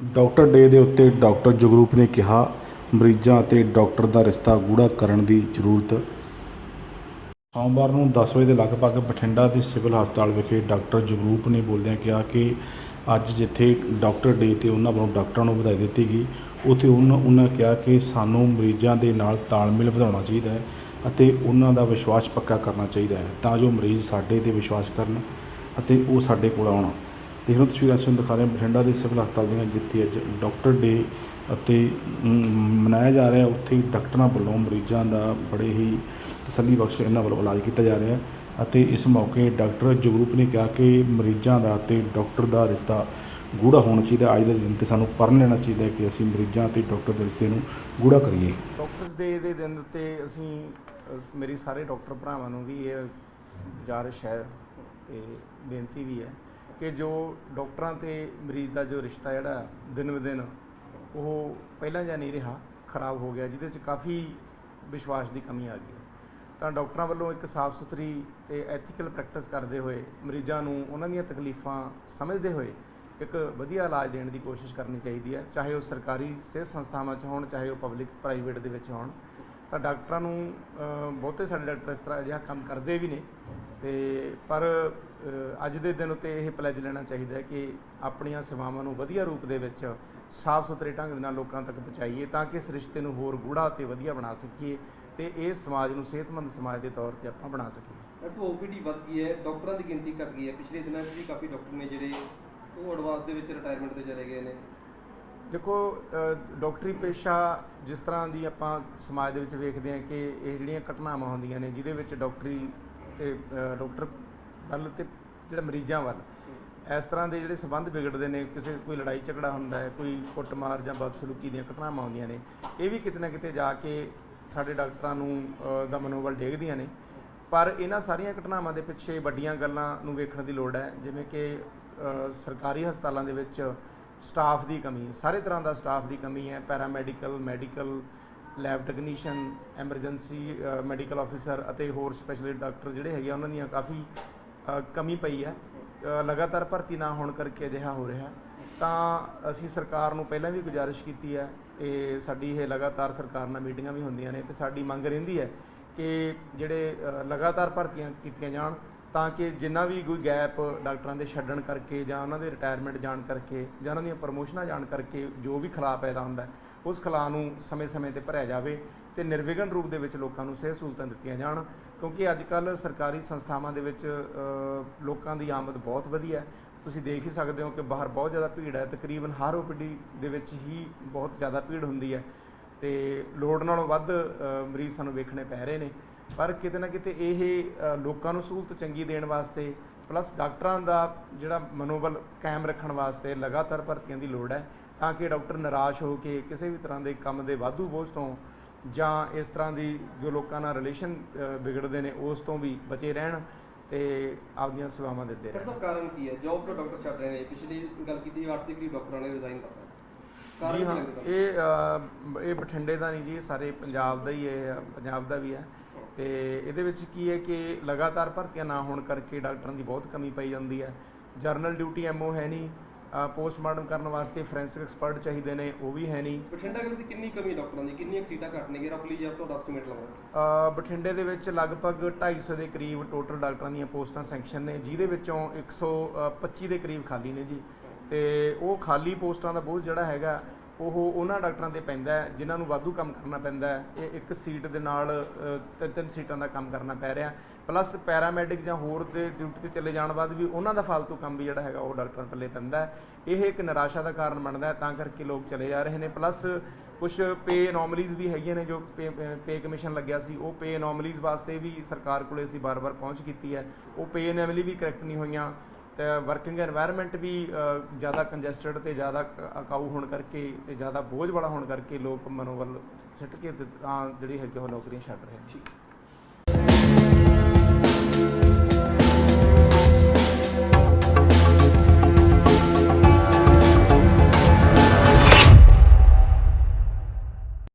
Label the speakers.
Speaker 1: Doctor ਡੇ ਦੇ ਉੱਤੇ doctor Jagroop ਨੇ ਕਿਹਾ, ਮਰੀਜ਼ਾਂ ਅਤੇ ਡਾਕਟਰ ਦਾ ਰਿਸ਼ਤਾ ਗੂੜ੍ਹਾ ਕਰਨ ਦੀ ਜ਼ਰੂਰਤ। ਸੋਮਵਾਰ ਨੂੰ 10 ਵਜੇ ਦੇ ਲਗਭਗ ਬਠਿੰਡਾ ਦੇ ਸਿਵਲ ਹਸਪਤਾਲ ਵਿਖੇ ਡਾਕਟਰ ਜਗਰੂਪ ਨੇ ਬੋਲਦਿਆਂ ਕਿਹਾ ਕਿ ਅੱਜ ਜਿੱਥੇ ਡਾਕਟਰ ਡੇ ਤੇ ਉਹਨਾਂ ਵੱਲੋਂ ਡਾਕਟਰਾਂ ਨੂੰ ਵਧਾਈ ਦਿੱਤੀ ਗਈ, ਉੱਥੇ ਉਹਨਾਂ ਉਹਨਾਂ ਕਿਹਾ ਕਿ ਸਾਨੂੰ ਮਰੀਜ਼ਾਂ ਦੇ ਨਾਲ ਤਾਲਮੇਲ ਵਧਾਉਣਾ ਚਾਹੀਦਾ ਹੈ ਅਤੇ ਉਹਨਾਂ ਦਾ ਵਿਸ਼ਵਾਸ ਪੱਕਾ ਕਰਨਾ ਚਾਹੀਦਾ ਹੈ ਤਾਂ ਜੋ ਮਰੀਜ਼ ਸਾਡੇ ਤੇ ਵਿਸ਼ਵਾਸ ਕਰਨ ਅਤੇ ਉਹ ਸਾਡੇ ਕੋਲ ਆਉਣ। ਦੇਖ ਲਓ ਤਸਵੀਰਾਂ ਅਸੀਂ ਦਿਖਾ ਰਹੇ ਹਾਂ ਬਠਿੰਡਾ ਦੇ ਸਿਵਲ ਹਸਪਤਾਲ ਦੀਆਂ ਜਿੱਥੇ ਅੱਜ ਡਾਕਟਰ ਡੇ ਅਤੇ ਮਨਾਇਆ ਜਾ ਰਿਹਾ, ਉੱਥੇ ਡਾਕਟਰਾਂ ਵੱਲੋਂ ਮਰੀਜ਼ਾਂ ਦਾ ਬੜੇ ਹੀ ਤਸੱਲੀ ਬਖਸ਼ ਇਹਨਾਂ ਵੱਲੋਂ ਇਲਾਜ ਕੀਤਾ ਜਾ ਰਿਹਾ ਅਤੇ ਇਸ ਮੌਕੇ ਡਾਕਟਰ ਜਗਰੂਪ ਨੇ ਕਿਹਾ ਕਿ ਮਰੀਜ਼ਾਂ ਦਾ ਤੇ ਡਾਕਟਰ ਦਾ ਰਿਸ਼ਤਾ ਗੂੜਾ ਹੋਣਾ ਚਾਹੀਦਾ, ਅੱਜ ਦੇ ਦਿਨ ਤੇ ਸਾਨੂੰ ਪੜ੍ਹਨ ਲੈਣਾ ਚਾਹੀਦਾ ਕਿ ਅਸੀਂ ਮਰੀਜ਼ਾਂ ਤੇ ਡਾਕਟਰ ਦੇ ਰਿਸ਼ਤੇ ਨੂੰ ਗੂੜਾ ਕਰੀਏ।
Speaker 2: ਡਾਕਟਰਸ ਡੇ ਦੇ ਦਿਨ 'ਤੇ ਅਸੀਂ ਮੇਰੀ ਸਾਰੇ ਡਾਕਟਰ ਭਰਾਵਾਂ ਨੂੰ ਵੀ ਇਹ ਗੁਜ਼ਾਰਿਸ਼ ਹੈ ਤੇ ਬੇਨਤੀ ਵੀ ਹੈ ਕਿ ਜੋ ਡਾਕਟਰਾਂ ਤੇ ਮਰੀਜ਼ ਦਾ ਜੋ ਰਿਸ਼ਤਾ ਜਿਹੜਾ ਦਿਨ ਬ ਦਿਨ, ਉਹ ਪਹਿਲਾਂ ਜਾਂ ਨਹੀਂ ਰਿਹਾ, ਖਰਾਬ ਹੋ ਗਿਆ, ਜਿਹਦੇ 'ਚ ਕਾਫੀ ਵਿਸ਼ਵਾਸ ਦੀ ਕਮੀ ਆ ਗਈ। ਤਾਂ ਡਾਕਟਰਾਂ ਵੱਲੋਂ ਇੱਕ ਸਾਫ਼ ਸੁਥਰੀ ਤੇ ਐਥੀਕਲ ਪ੍ਰੈਕਟਿਸ ਕਰਦੇ ਹੋਏ ਮਰੀਜ਼ਾਂ ਨੂੰ ਉਹਨਾਂ ਦੀਆਂ ਤਕਲੀਫਾਂ ਸਮਝਦੇ ਹੋਏ ਇੱਕ ਵਧੀਆ ਇਲਾਜ ਦੇਣ ਦੀ ਕੋਸ਼ਿਸ਼ ਕਰਨੀ ਚਾਹੀਦੀ ਹੈ, ਚਾਹੇ ਉਹ ਸਰਕਾਰੀ ਸਿਹਤ ਸੰਸਥਾਵਾਂ 'ਚ ਹੋਣ, ਚਾਹੇ ਉਹ ਪਬਲਿਕ ਪ੍ਰਾਈਵੇਟ ਦੇ ਵਿੱਚ ਹੋਣ। ਤਾਂ ਡਾਕਟਰਾਂ ਨੂੰ ਬਹੁਤੇ ਸਾਡੇ ਡਾਕਟਰ ਇਸ ਤਰ੍ਹਾਂ ਅਜਿਹਾ ਕੰਮ ਕਰਦੇ ਵੀ ਨੇ ਤੇ ਪਰ ਅੱਜ ਦੇ ਦਿਨ ਉਤੇ ਇਹ ਪਲੈਜ ਲੈਣਾ ਚਾਹੀਦਾ ਹੈ ਕਿ ਆਪਣੀਆਂ ਸੇਵਾਵਾਂ ਨੂੰ ਵਧੀਆ ਰੂਪ ਦੇ ਵਿੱਚ ਸਾਫ਼ ਸੁਥਰੇ ਢੰਗ ਦੇ ਨਾਲ ਲੋਕਾਂ ਤੱਕ ਪਹੁੰਚਾਈਏ ਤਾਂ ਕਿ ਇਸ ਰਿਸ਼ਤੇ ਨੂੰ ਹੋਰ ਗੂੜਾ ਤੇ ਵਧੀਆ ਬਣਾ ਸਕੀਏ ਤੇ ਇਹ ਸਮਾਜ ਨੂੰ ਸਿਹਤਮੰਦ ਸਮਾਜ ਦੇ ਤੌਰ ਤੇ ਆਪਾਂ ਬਣਾ ਸਕੀਏ।
Speaker 3: ਡਾਕਟਰ ਓਪੀਡੀ ਵੱਧ ਗਈ ਹੈ ਡਾਕਟਰਾਂ ਦੀ ਗਿਣਤੀ ਘਟ ਗਈ ਹੈ। ਪਿਛਲੇ ਦਿਨਾਂ 'ਚ ਵੀ ਕਾਫੀ ਡਾਕਟਰ ਨੇ ਜਿਹੜੇ ਉਹ ਐਡਵਾਂਸ ਦੇ ਵਿੱਚ ਰਿਟਾਇਰਮੈਂਟ ਤੇ ਚਲੇ ਗਏ ਨੇ।
Speaker 2: ਦੇਖੋ ਡਾਕਟਰੀ ਪੇਸ਼ਾ ਜਿਸ ਤਰ੍ਹਾਂ ਦੀ ਆਪਾਂ ਸਮਾਜ ਦੇ ਵਿੱਚ ਵੇਖਦੇ ਹਾਂ ਕਿ ਇਹ ਜਿਹੜੀਆਂ ਘਟਨਾਵਾਂ ਹੁੰਦੀਆਂ ਨੇ ਜਿਹਦੇ ਵਿੱਚ ਡਾਕਟਰੀ ਤੇ ਡਾਕਟਰ ਵੱਲ ਤੇ ਜਿਹੜਾ ਮਰੀਜ਼ਾਂ ਵੱਲ। ਇਸ ਤਰ੍ਹਾਂ ਦੇ ਜਿਹੜੇ ਸਬੰਧ ਵਿਗੜਦੇ ਨੇ, ਕਿਸੇ ਕੋਈ ਲੜਾਈ ਝਗੜਾ ਹੁੰਦਾ ਹੈ, ਕੋਈ ਕੁੱਟਮਾਰ ਜਾਂ ਬਦਸਲੂਕੀ ਦੀਆਂ ਘਟਨਾਵਾਂ ਆਉਂਦੀਆਂ ਨੇ, ਇਹ ਵੀ ਕਿਤੇ ਨਾ ਕਿਤੇ ਜਾ ਕੇ ਸਾਡੇ ਡਾਕਟਰਾਂ ਨੂੰ ਦਾ ਮਨੋਬਲ ਡੇਗਦੀਆਂ ਨੇ। ਪਰ ਇਹਨਾਂ ਸਾਰੀਆਂ ਘਟਨਾਵਾਂ ਦੇ ਪਿੱਛੇ ਵੱਡੀਆਂ ਗੱਲਾਂ ਨੂੰ ਵੇਖਣ ਦੀ ਲੋੜ ਹੈ, ਜਿਵੇਂ ਕਿ ਸਰਕਾਰੀ ਹਸਪਤਾਲਾਂ ਦੇ ਵਿੱਚ ਸਟਾਫ ਦੀ ਕਮੀ, ਸਾਰੇ ਤਰ੍ਹਾਂ ਦਾ ਸਟਾਫ ਦੀ ਕਮੀ ਹੈ, paramedical, medical lab technician emergency medical officer ਅਤੇ ਹੋਰ ਸਪੈਸ਼ਲਿਸਟ ਡਾਕਟਰ ਜਿਹੜੇ ਹੈਗੇ ਆ, ਉਹਨਾਂ ਦੀਆਂ ਕਾਫੀ ਕਮੀ ਪਈ ਹੈ। ਲਗਾਤਾਰ ਭਰਤੀ ਨਾ ਹੋਣ ਕਰਕੇ ਅਜਿਹਾ ਹੋ ਰਿਹਾ। ਤਾਂ ਅਸੀਂ ਸਰਕਾਰ ਨੂੰ ਪਹਿਲਾਂ ਵੀ ਗੁਜ਼ਾਰਿਸ਼ ਕੀਤੀ ਹੈ ਤੇ ਸਾਡੀ ਇਹ ਲਗਾਤਾਰ ਸਰਕਾਰ ਨਾਲ ਮੀਟਿੰਗਾਂ ਵੀ ਹੁੰਦੀਆਂ ਨੇ ਤੇ ਸਾਡੀ ਮੰਗ ਰਹਿੰਦੀ ਹੈ ਕਿ ਜਿਹੜੇ ਲਗਾਤਾਰ ਭਰਤੀਆਂ ਕੀਤੀਆਂ ਜਾਣ। ਤਾਂ ਕਿ ਜਿੰਨਾ ਵੀ ਕੋਈ ਗੈਪ ਡਾਕਟਰਾਂ ਦੇ ਛੱਡਣ ਕਰਕੇ ਜਾਂ ਉਹਨਾਂ ਦੇ ਰਿਟਾਇਰਮੈਂਟ ਜਾਣ ਕਰਕੇ ਜਾਂ ਉਹਨਾਂ ਦੀਆਂ ਪ੍ਰਮੋਸ਼ਨਾਂ ਜਾਣ ਕਰਕੇ ਜੋ ਵੀ ਖਲਾਅ ਪੈਦਾ ਹੁੰਦਾ, ਉਸ ਖਲਾਅ ਨੂੰ ਸਮੇਂ-ਸਮੇਂ ਤੇ ਭਰਿਆ ਜਾਵੇ ਤੇ ਨਿਰਵਿਘਨ ਰੂਪ ਦੇ ਵਿੱਚ ਲੋਕਾਂ ਨੂੰ ਸਿਹਤ ਸਹੂਲਤਾਂ ਦਿੱਤੀਆਂ ਜਾਣ, ਕਿਉਂਕਿ ਅੱਜ ਕੱਲ ਸਰਕਾਰੀ ਸੰਸਥਾਵਾਂ ਦੇ ਵਿੱਚ ਲੋਕਾਂ ਦੀ ਆਮਦ ਬਹੁਤ ਵਧੀਆ ਹੈ। ਤੁਸੀਂ ਦੇਖ ਹੀ ਸਕਦੇ ਹੋ ਕਿ ਬਾਹਰ ਬਹੁਤ ਜ਼ਿਆਦਾ ਭੀੜ ਹੈ, ਤਕਰੀਬਨ ਹਰ ਓਪੀਡੀ ਦੇ ਵਿੱਚ ਹੀ ਬਹੁਤ ਜ਼ਿਆਦਾ ਭੀੜ ਹੁੰਦੀ ਹੈ ਤੇ ਲੋੜ ਨਾਲੋਂ ਵੱਧ ਮਰੀਜ਼ ਸਾਨੂੰ ਵੇਖਣੇ ਪੈ ਰਹੇ ਨੇ। ਪਰ ਕਿਤੇ ਨਾ ਕਿਤੇ ਇਹ ਲੋਕਾਂ ਨੂੰ ਸਹੂਲਤ ਚੰਗੀ ਦੇਣ ਵਾਸਤੇ ਪਲੱਸ ਡਾਕਟਰਾਂ ਦਾ ਜਿਹੜਾ ਮਨੋਬਲ ਕਾਇਮ ਰੱਖਣ ਵਾਸਤੇ ਲਗਾਤਾਰ ਭਰਤੀਆਂ ਦੀ ਲੋੜ ਹੈ ਤਾਂ ਕਿ ਡਾਕਟਰ ਨਿਰਾਸ਼ ਹੋ ਕੇ ਕਿਸੇ ਵੀ ਤਰ੍ਹਾਂ ਦੇ ਕੰਮ ਦੇ ਵਾਧੂ ਬੋਝ ਤੋਂ ਜਾਂ ਇਸ ਤਰ੍ਹਾਂ ਦੀ ਜੋ ਲੋਕਾਂ ਨਾਲ ਰਿਲੇਸ਼ਨ ਵਿਗੜਦੇ ਨੇ ਉਸ ਤੋਂ ਵੀ ਬਚੇ ਰਹਿਣ ਤੇ ਆਪਦੀਆਂ ਸੇਵਾਵਾਂ ਦਿੰਦੇ ਰਹਿਣ।
Speaker 3: ਸਾਹਿਬ ਕਾਰਨ ਕੀ ਹੈ? ਜੌਬ ਤੋਂ ਡਾਕਟਰ ਛੱਡ ਰਹੇ ਨੇ ਪਿਛਲੀ ਗੱਲ ਕੀਤੀ ਆਰਥਿਕ ਵੀ ਡਾਕਟਰਾਂ ਨੇ ਰਿਜ਼ਾਈਨ ਕਰਤਾ
Speaker 2: ਜੀ ਹਾਂ? ਇਹ ਇਹ ਬਠਿੰਡੇ ਦਾ ਨਹੀਂ ਜੀ ਸਾਰੇ ਪੰਜਾਬ ਦਾ ਹੀ ਇਹ ਪੰਜਾਬ ਦਾ ਵੀ ਹੈ। ਤੇ ਇਹਦੇ ਵਿੱਚ ਕੀ ਹੈ ਕਿ ਲਗਾਤਾਰ ਭਰਤੀਆਂ ਨਾ ਹੋਣ ਕਰਕੇ ਡਾਕਟਰਾਂ ਦੀ ਬਹੁਤ ਕਮੀ ਪਈ ਜਾਂਦੀ ਹੈ। ਜਰਨਲ ਡਿਊਟੀ ਐਮਓ ਹੈ ਨਹੀਂ। ਪੋਸਟਮਾਰਟਮ ਕਰਨ ਵਾਸਤੇ ਫੋਰੈਂਸਿਕ ਐਕਸਪਰਟ ਚਾਹੀਦੇ ਨੇ ਉਹ ਵੀ ਹੈ ਨਹੀਂ।
Speaker 3: ਬਠਿੰਡਾ ਗੱਲ ਦੀ ਕਿੰਨੀ ਕਮੀ ਡਾਕਟਰਾਂ ਦੀ? ਕਿੰਨੀਆਂ ਸੀਟਾਂ ਘੱਟ ਨੇਗੇ ਰਫਲੀ ਜੇ ਤੁਹਾਡਾ ਐਸਟੀਮੇਟ ਲਗਾਓ?
Speaker 2: ਅ, ਬਠਿੰਡੇ ਦੇ ਵਿੱਚ ਲਗਭਗ 250 ਦੇ ਕਰੀਬ ਟੋਟਲ ਡਾਕਟਰਾਂ ਦੀਆਂ ਪੋਸਟਾਂ ਸੈਂਕਸ਼ਨ ਨੇ ਜਿਹਦੇ ਵਿੱਚੋਂ 125 ਦੇ ਕਰੀਬ ਖਾਲੀ ਨੇ ਜੀ। ਤੇ ਉਹ ਖਾਲੀ ਪੋਸਟਾਂ ਦਾ ਬੋਝ ਜਿਹੜਾ ਹੈਗਾ ਉਹ ਉਹਨਾਂ ਡਾਕਟਰਾਂ ਤੇ ਪੈਂਦਾ ਜਿਨ੍ਹਾਂ ਨੂੰ ਵਾਧੂ ਕੰਮ ਕਰਨਾ ਪੈਂਦਾ ਇਹ ਇੱਕ ਸੀਟ ਦੇ ਨਾਲ ਤਿੰਨ ਤਿੰਨ ਸੀਟਾਂ ਦਾ ਕੰਮ ਕਰਨਾ ਪੈ ਰਿਹਾ ਪਲੱਸ ਪੈਰਾਮੈਡਿਕ ਜਾਂ ਹੋਰ ਦੇ ਡਿਊਟੀ ਤੇ ਚਲੇ ਜਾਣ ਬਾਅਦ ਵੀ ਉਹਨਾਂ ਦਾ ਫालतू ਕੰਮ ਵੀ ਜਿਹੜਾ ਹੈਗਾ ਉਹ ਡਾਕਟਰਾਂ ਥੱਲੇ ਪੈਂਦਾ ਇਹ ਇੱਕ ਨਿਰਾਸ਼ਾ ਦਾ ਕਾਰਨ ਬਣਦਾ ਤਾਂ ਕਰਕੇ ਲੋਕ ਚਲੇ ਜਾ ਰਹੇ ਨੇ। ਪਲੱਸ ਕੁਝ ਪੇ ਅਨੋਮਲੀਜ਼ ਵੀ ਹੈਗੀਆਂ ਨੇ ਜੋ ਪੇ ਕਮਿਸ਼ਨ ਲੱਗਿਆ ਸੀ। ਉਹ ਪੇ ਅਨੋਮਲੀਜ਼ ਵਾਸਤੇ ਵੀ ਸਰਕਾਰ ਕੋਲੇ ਅਸੀਂ ਬਾਰ-ਬਾਰ ਪਹੁੰਚ ਕੀਤੀ ਹੈ। ਉਹ ਪੇ ਅਨੋਮਲੀ ਵੀ ਕਰੈਕਟ ਨਹੀਂ ਹੋਈਆਂ। ਤੇ ਵਰਕਿੰਗ এনवायरमेंट ਵੀ ਜ਼ਿਆਦਾ ਕੰਜੈਸਟਡ ਤੇ ਜ਼ਿਆਦਾ ਅਕਾਊ ਹੋਣ ਕਰਕੇ ਤੇ ਜ਼ਿਆਦਾ ਬੋਝ ਵਾਲਾ ਹੋਣ ਕਰਕੇ ਲੋਕ ਮਨੋਵਲ ਛੱਟ ਕੇ ਜਿਹੜੀ ਹੈਗੀ ਉਹ ਨੌਕਰੀਆਂ ਛੱਡ ਰਹੇ ਨੇ। ਠੀਕ।